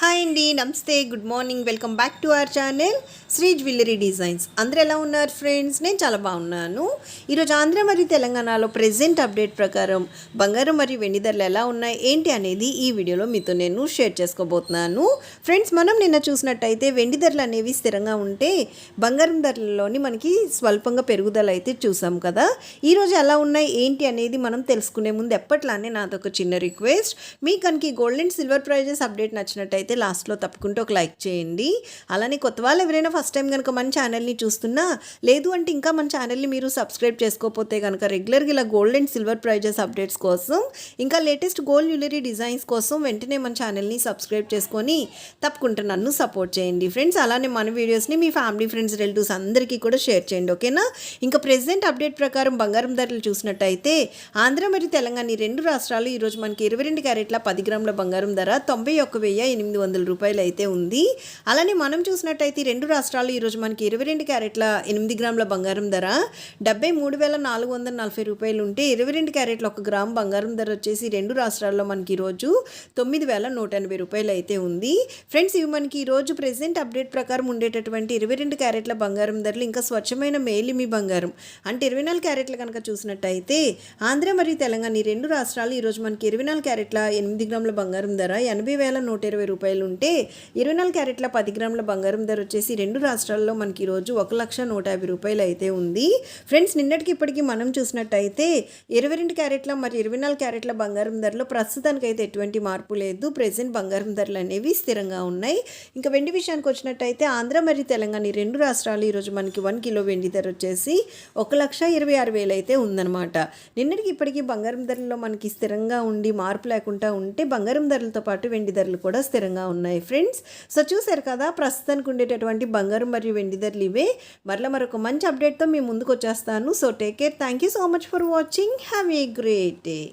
Hi అండి నమస్తే good morning welcome back to our channel Sri jewellery designs. అందరూ ఎలా ఉన్నారు ఫ్రెండ్స్? నేను చాలా బాగున్నాను. ఈరోజు ఆంధ్ర మరియు తెలంగాణలో ప్రెజెంట్ అప్డేట్ ప్రకారం బంగారం మరియు వెండి ధరలు ఎలా ఉన్నాయి ఏంటి అనేది ఈ వీడియోలో మీతో నేను షేర్ చేసుకోబోతున్నాను. ఫ్రెండ్స్ మనం నిన్న చూసినట్టయితే వెండి ధరలు అనేవి స్థిరంగా ఉంటే బంగారం ధరలలోని మనకి స్వల్పంగా పెరుగుదల అయితే చూసాం కదా. ఈరోజు ఎలా ఉన్నాయి ఏంటి అనేది మనం తెలుసుకునే ముందు ఎప్పట్లానే నాదొక చిన్న రిక్వెస్ట్. మీ కనుక gold and silver prices update నచ్చినట్టయితే లాస్ట్లో తప్పకుండా ఒక లైక్ చేయండి. అలానే కొత్త వాళ్ళు ఎవరైనా ఫస్ట్ టైం కనుక మన ఛానల్ని చూస్తున్నా లేదు అంటే ఇంకా మన ఛానల్ని మీరు సబ్స్క్రైబ్ చేసుకోకపోతే కనుక రెగ్యులర్గా ఇలా gold and silver prices updates కోసం ఇంకా లేటెస్ట్ గోల్డ్ జ్యువెలరీ డిజైన్స్ కోసం వెంటనే మన ఛానల్ని సబ్స్క్రైబ్ చేసుకొని తప్పకుండా నన్ను సపోర్ట్ చేయండి. ఫ్రెండ్స్ అలానే మన వీడియోస్ని మీ ఫ్యామిలీ ఫ్రెండ్స్ రిలేటివ్స్ అందరికీ కూడా షేర్ చేయండి ఓకేనా? ఇంకా ప్రెసెంట్ అప్డేట్ ప్రకారం బంగారం ధరలు చూసినట్టయితే ఆంధ్ర మరియు తెలంగాణ ఈ రెండు రాష్ట్రాలు ఈరోజు మనకి ఇరవై రెండు క్యారెట్ల పది గ్రాముల బంగారం ధర తొంభై ఒక్క వెయ్యి ఎనిమిది వందల రూపాయలు అయితే ఉంది. అలానే మనం చూసినట్టయితే రెండు రాష్ట్రాలు ఈరోజు మనకి ఇరవై రెండు క్యారెట్ల ఎనిమిది గ్రాముల బంగారం ధర డెబ్బై మూడు వేల నాలుగు వందల నలభై రూపాయలు ఉంటే ఇరవై రెండు క్యారెట్ల ఒక గ్రామ్ బంగారం ధర వచ్చేసి రెండు రాష్ట్రాల్లో మనకి ఈరోజు తొమ్మిది వేల నూట ఎనభై రూపాయలు అయితే ఉంది. ఫ్రెండ్స్ ఇవి మనకి ఈరోజు ప్రెసెంట్ అప్డేట్ ప్రకారం ఉండేటటువంటి ఇరవై రెండు క్యారెట్ల బంగారం ధరలు ఇంకా స్వచ్ఛమైన మేలిమి బంగారం. అంటే ఇరవై నాలుగు క్యారెట్లు కనుక చూసినట్టయితే ఆంధ్ర మరియు తెలంగాణ ఈ రెండు రాష్ట్రాలు ఈరోజు మనకి ఇరవై నాలుగు క్యారెట్ల ఎనిమిది గ్రాముల బంగారం ధర ఎనభై వేల నూట ఇరవై రూపాయలు ఉంటే ఇరవై నాలుగు క్యారెట్ల పది గ్రాముల బంగారం ధర వచ్చేసి రెండు రాష్ట్రాల్లో మనకి ఈరోజు ఒక లక్ష నూట యాభై రూపాయలు అయితే ఉంది. ఫ్రెండ్స్ నిన్నటికి ఇప్పటికీ మనం చూసినట్టయితే ఇరవై రెండు క్యారెట్ల మరి ఇరవై నాలుగు క్యారెట్ల బంగారం ధరలో ప్రస్తుతానికైతే ఎటువంటి మార్పు లేదు. ప్రెసెంట్ బంగారం ధరలు అనేవి స్థిరంగా ఉన్నాయి. ఇంకా వెండి విషయానికి వచ్చినట్టయితే ఆంధ్ర మరియు తెలంగాణ ఈ రెండు రాష్ట్రాలు ఈరోజు మనకి వన్ కిలో వెండి ధర వచ్చేసి ఒక లక్ష ఇరవై ఆరు వేలు అయితే ఉందన్నమాట. నిన్నటికి ఇప్పటికీ బంగారం ధరల్లో మనకి స్థిరంగా ఉండి మార్పు లేకుండా ఉంటే బంగారం ధరలతో పాటు వెండి ధరలు కూడా స్థిరంగా ఉన్నాయి ఫ్రెండ్స్ సో చూశారు కదా ప్రస్తుతానికి ఉండేటటువంటి బంగారం మరియు వెండి ధరలు ఇవే. మరలా మరొక మంచి అప్డేట్తో మేము ముందుకు వచ్చేస్తాను. So take care thank you so much for watching have a great day